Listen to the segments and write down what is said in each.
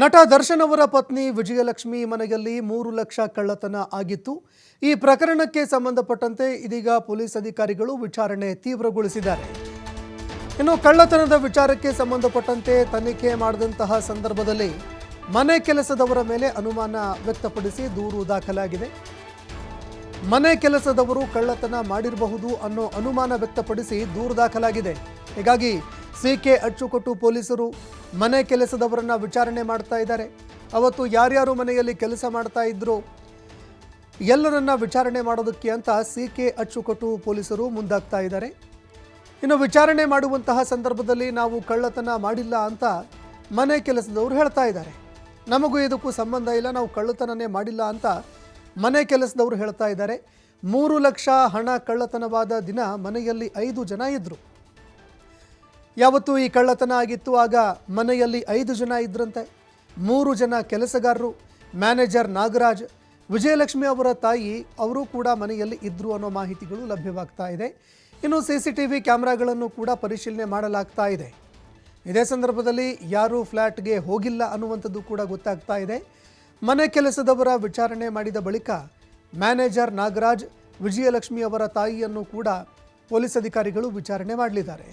ನಟ ದರ್ಶನ್ ಅವರ ಪತ್ನಿ ವಿಜಯಲಕ್ಷ್ಮಿ ಮನೆಯಲ್ಲಿ ಮೂರು ಲಕ್ಷ ಕಳ್ಳತನ ಆಗಿತ್ತು. ಈ ಪ್ರಕರಣಕ್ಕೆ ಸಂಬಂಧಪಟ್ಟಂತೆ ಇದೀಗ ಪೊಲೀಸ್ ಅಧಿಕಾರಿಗಳು ವಿಚಾರಣೆ ತೀವ್ರಗೊಳಿಸಿದ್ದಾರೆ. ಇನ್ನು ಕಳ್ಳತನದ ವಿಚಾರಕ್ಕೆ ಸಂಬಂಧಪಟ್ಟಂತೆ ತನಿಖೆ ಮಾಡಿದಂತಹ ಸಂದರ್ಭದಲ್ಲಿ ಮನೆ ಕೆಲಸದವರ ಮೇಲೆ ಅನುಮಾನ ವ್ಯಕ್ತಪಡಿಸಿ ದೂರು ದಾಖಲಾಗಿದೆ. ಮನೆ ಕೆಲಸದವರು ಕಳ್ಳತನ ಮಾಡಿರಬಹುದು ಅನ್ನೋ ಅನುಮಾನ ವ್ಯಕ್ತಪಡಿಸಿ ದೂರು ದಾಖಲಾಗಿದೆ. ಹೀಗಾಗಿ ಸಿಕೆ ಅಚ್ಚುಕಟ್ಟು ಪೊಲೀಸರು ಮನೆ ಕೆಲಸದವರನ್ನು ವಿಚಾರಣೆ ಮಾಡ್ತಾ ಇದ್ದಾರೆ. ಅವತ್ತು ಯಾರ್ಯಾರು ಮನೆಯಲ್ಲಿ ಕೆಲಸ ಮಾಡ್ತಾ ಇದ್ರು, ಎಲ್ಲರನ್ನ ವಿಚಾರಣೆ ಮಾಡೋದಕ್ಕೆ ಅಂತ ಸಿ ಕೆ ಅಚ್ಚುಕಟ್ಟು ಪೊಲೀಸರು ಮುಂದಾಗ್ತಾ ಇದ್ದಾರೆ. ಇನ್ನು ವಿಚಾರಣೆ ಮಾಡುವಂತಹ ಸಂದರ್ಭದಲ್ಲಿ ನಾವು ಕಳ್ಳತನ ಮಾಡಿಲ್ಲ ಅಂತ ಮನೆ ಕೆಲಸದವರು ಹೇಳ್ತಾ ಇದ್ದಾರೆ. ನಮಗೂ ಇದಕ್ಕೂ ಸಂಬಂಧ ಇಲ್ಲ, ನಾವು ಕಳ್ಳತನನೇ ಮಾಡಿಲ್ಲ ಅಂತ ಮನೆ ಕೆಲಸದವರು ಹೇಳ್ತಾ ಇದ್ದಾರೆ. ಮೂರು ಲಕ್ಷ ಹಣ ಕಳ್ಳತನವಾದ ದಿನ ಮನೆಯಲ್ಲಿ ಐದು ಜನ ಇದ್ದರು ಯಾವತ್ತು ಈ ಕಳ್ಳತನ ಆಗಿತ್ತು. ಆಗ ಮನೆಯಲ್ಲಿ ಐದು ಜನ ಇದ್ರಂತೆ. ಮೂರು ಜನ ಕೆಲಸಗಾರರು, ಮ್ಯಾನೇಜರ್ ನಾಗರಾಜ್, ವಿಜಯಲಕ್ಷ್ಮಿ ಅವರ ತಾಯಿ, ಅವರು ಕೂಡ ಮನೆಯಲ್ಲಿ ಇದ್ದರು ಅನ್ನೋ ಮಾಹಿತಿಗಳು ಲಭ್ಯವಾಗ್ತಾ ಇದೆ. ಇನ್ನು ಸಿ ಸಿ ಟಿ ವಿ ಕ್ಯಾಮ್ರಾಗಳನ್ನು ಕೂಡ ಪರಿಶೀಲನೆ ಮಾಡಲಾಗ್ತಾ ಇದೆ. ಇದೇ ಸಂದರ್ಭದಲ್ಲಿ ಯಾರೂ ಫ್ಲ್ಯಾಟ್ಗೆ ಹೋಗಿಲ್ಲ ಅನ್ನುವಂಥದ್ದು ಕೂಡ ಗೊತ್ತಾಗ್ತಾ ಇದೆ. ಮನೆ ಕೆಲಸದವರ ವಿಚಾರಣೆ ಮಾಡಿದ ಬಳಿಕ ಮ್ಯಾನೇಜರ್ ನಾಗರಾಜ್, ವಿಜಯಲಕ್ಷ್ಮಿ ಅವರ ತಾಯಿಯನ್ನು ಕೂಡ ಪೊಲೀಸ್ ಅಧಿಕಾರಿಗಳು ವಿಚಾರಣೆ ಮಾಡಲಿದ್ದಾರೆ.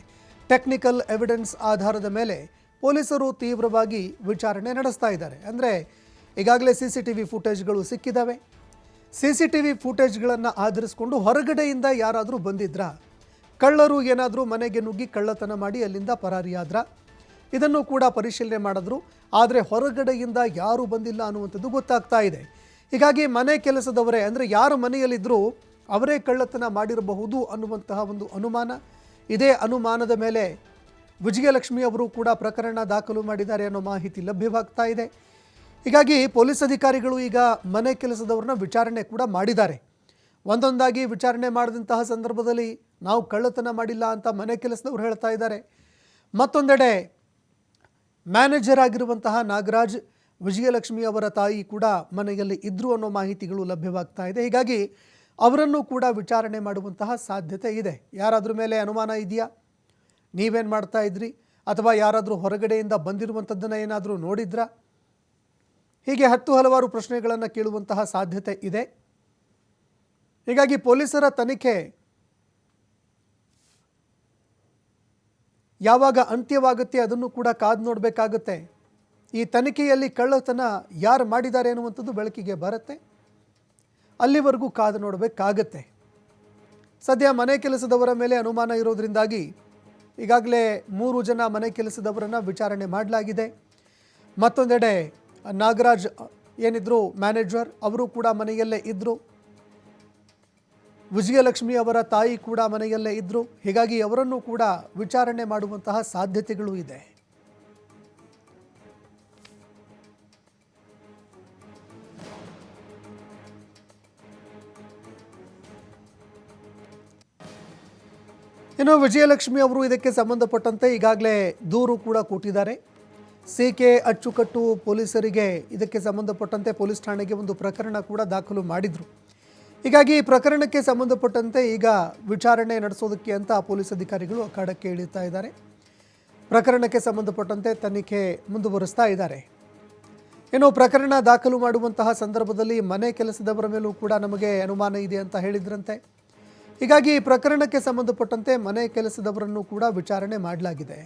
ಟೆಕ್ನಿಕಲ್ ಎವಿಡೆನ್ಸ್ ಆಧಾರದ ಮೇಲೆ ಪೊಲೀಸರು ತೀವ್ರವಾಗಿ ವಿಚಾರಣೆ ನಡೆಸ್ತಾ ಇದ್ದಾರೆ. ಅಂದರೆ ಈಗಾಗಲೇ ಸಿ ಸಿ ಟಿ ವಿ ಫುಟೇಜ್ಗಳು ಸಿಕ್ಕಿದ್ದಾವೆ ಸಿ ಸಿ ಟಿ ವಿ ಫುಟೇಜ್ಗಳನ್ನು ಆಧರಿಸಿಕೊಂಡು ಹೊರಗಡೆಯಿಂದ ಯಾರಾದರೂ ಬಂದಿದ್ರಾ? ಕಳ್ಳರು ಏನಾದರೂ ಮನೆಗೆ ನುಗ್ಗಿ ಕಳ್ಳತನ ಮಾಡಿ ಅಲ್ಲಿಂದ ಪರಾರಿಯಾದ್ರ? ಇದನ್ನು ಕೂಡ ಪರಿಶೀಲನೆ ಮಾಡಿದ್ರು. ಆದರೆ ಹೊರಗಡೆಯಿಂದ ಯಾರು ಬಂದಿಲ್ಲ ಅನ್ನುವಂಥದ್ದು ಗೊತ್ತಾಗ್ತಾ ಇದೆ. ಹೀಗಾಗಿ ಮನೆ ಕೆಲಸದವರೇ, ಅಂದರೆ ಯಾರು ಮನೆಯಲ್ಲಿದ್ದರೂ ಅವರೇ ಕಳ್ಳತನ ಮಾಡಿರಬಹುದು ಅನ್ನುವಂತಹ ಒಂದು ಅನುಮಾನ. ಇದೇ ಅನುಮಾನದ ಮೇಲೆ ವಿಜಯಲಕ್ಷ್ಮಿ ಅವರು ಕೂಡ ಪ್ರಕರಣ ದಾಖಲು ಮಾಡಿದ್ದಾರೆ ಅನ್ನೋ ಮಾಹಿತಿ ಲಭ್ಯವಾಗ್ತಾ ಇದೆ. ಹೀಗಾಗಿ ಪೊಲೀಸ್ ಅಧಿಕಾರಿಗಳು ಈಗ ಮನೆ ಕೆಲಸದವ್ರನ್ನ ವಿಚಾರಣೆ ಕೂಡ ಮಾಡಿದ್ದಾರೆ. ಒಂದೊಂದಾಗಿ ವಿಚಾರಣೆ ಮಾಡಿದಂತಹ ಸಂದರ್ಭದಲ್ಲಿ ನಾವು ಕಳ್ಳತನ ಮಾಡಿಲ್ಲ ಅಂತ ಮನೆ ಕೆಲಸದವ್ರು ಹೇಳ್ತಾ ಇದ್ದಾರೆ. ಮತ್ತೊಂದೆಡೆ ಮ್ಯಾನೇಜರ್ ಆಗಿರುವಂತಹ ನಾಗರಾಜ್, ವಿಜಯಲಕ್ಷ್ಮಿ ಅವರ ತಾಯಿ ಕೂಡ ಮನೆಯಲ್ಲಿ ಇದ್ದರು ಅನ್ನೋ ಮಾಹಿತಿಗಳು ಲಭ್ಯವಾಗ್ತಾ ಇದೆ. ಹೀಗಾಗಿ ಅವರನ್ನು ಕೂಡ ವಿಚಾರಣೆ ಮಾಡುವಂತಹ ಸಾಧ್ಯತೆ ಇದೆ. ಯಾರಾದರೂ ಮೇಲೆ ಅನುಮಾನ ಇದೆಯಾ? ನೀವೇನು ಮಾಡ್ತಾ ಇದ್ರಿ? ಅಥವಾ ಯಾರಾದರೂ ಹೊರಗಡೆಯಿಂದ ಬಂದಿರುವಂಥದ್ದನ್ನು ಏನಾದರೂ ನೋಡಿದ್ರಾ? ಹೀಗೆ ಹತ್ತು ಹಲವಾರು ಪ್ರಶ್ನೆಗಳನ್ನು ಕೇಳುವಂತಹ ಸಾಧ್ಯತೆ ಇದೆ. ಹೀಗಾಗಿ ಪೊಲೀಸರ ತನಿಖೆ ಯಾವಾಗ ಅಂತ್ಯವಾಗುತ್ತೆ ಅದನ್ನು ಕೂಡ ಕಾದು ನೋಡಬೇಕಾಗುತ್ತೆ. ಈ ತನಿಖೆಯಲ್ಲಿ ಕಳ್ಳತನ ಯಾರು ಮಾಡಿದ್ದಾರೆ ಅನ್ನುವಂಥದ್ದು ಬೆಳಕಿಗೆ ಬರುತ್ತೆ. ಅಲ್ಲಿವರೆಗೂ ಕಾದು ನೋಡಬೇಕಾಗತ್ತೆ. ಸದ್ಯ ಮನೆ ಕೆಲಸದವರ ಮೇಲೆ ಅನುಮಾನ ಇರೋದ್ರಿಂದಾಗಿ ಈಗಾಗಲೇ ಮೂರು ಜನ ಮನೆ ಕೆಲಸದವರನ್ನು ವಿಚಾರಣೆ ಮಾಡಲಾಗಿದೆ. ಮತ್ತೊಂದೆಡೆ ನಾಗರಾಜ್ ಏನಿದ್ರು ಮ್ಯಾನೇಜರ್ ಅವರು ಕೂಡ ಮನೆಯಲ್ಲೇ ಇದ್ದರು ವಿಜಯಲಕ್ಷ್ಮಿ ಅವರ ತಾಯಿ ಕೂಡ ಮನೆಯಲ್ಲೇ ಇದ್ದರು ಹೀಗಾಗಿ ಅವರನ್ನು ಕೂಡ ವಿಚಾರಣೆ ಮಾಡುವಂತಹ ಸಾಧ್ಯತೆಗಳು ಇದೆ. ಇನ್ನು ವಿಜಯಲಕ್ಷ್ಮಿ ಅವರು ಇದಕ್ಕೆ ಸಂಬಂಧಪಟ್ಟಂತೆ ಈಗಾಗಲೇ ದೂರು ಕೂಡ ಕೊಟ್ಟಿದ್ದಾರೆ. ಸಿ ಕೆ ಅಚ್ಚುಕಟ್ಟು ಪೊಲೀಸರಿಗೆ ಇದಕ್ಕೆ ಸಂಬಂಧಪಟ್ಟಂತೆ ಪೊಲೀಸ್ ಠಾಣೆಗೆ ಒಂದು ಪ್ರಕರಣ ಕೂಡ ದಾಖಲು ಮಾಡಿದರು. ಹೀಗಾಗಿ ಈ ಪ್ರಕರಣಕ್ಕೆ ಸಂಬಂಧಪಟ್ಟಂತೆ ಈಗ ವಿಚಾರಣೆ ನಡೆಸೋದಕ್ಕೆ ಅಂತ ಪೊಲೀಸ್ ಅಧಿಕಾರಿಗಳು ಅಖಾಡಕ್ಕೆ ಇಳಿತಾ ಇದ್ದಾರೆ. ಪ್ರಕರಣಕ್ಕೆ ಸಂಬಂಧಪಟ್ಟಂತೆ ತನಿಖೆ ಮುಂದುವರಿಸ್ತಾ ಇದ್ದಾರೆ. ಇನ್ನು ಪ್ರಕರಣ ದಾಖಲು ಮಾಡುವಂತಹ ಸಂದರ್ಭದಲ್ಲಿ ಮನೆ ಕೆಲಸದವರ ಮೇಲೂ ಕೂಡ ನಮಗೆ ಅನುಮಾನ ಇದೆ ಅಂತ ಹೇಳಿದ್ರಂತೆ. ಹೀಗಾಗಿ ಈ ಪ್ರಕರಣಕ್ಕೆ ಸಂಬಂಧಪಟ್ಟಂತೆ ಮನೆ ಕೆಲಸದವರನ್ನು ಕೂಡ ವಿಚಾರಣೆ ಮಾಡಲಾಗಿದೆ.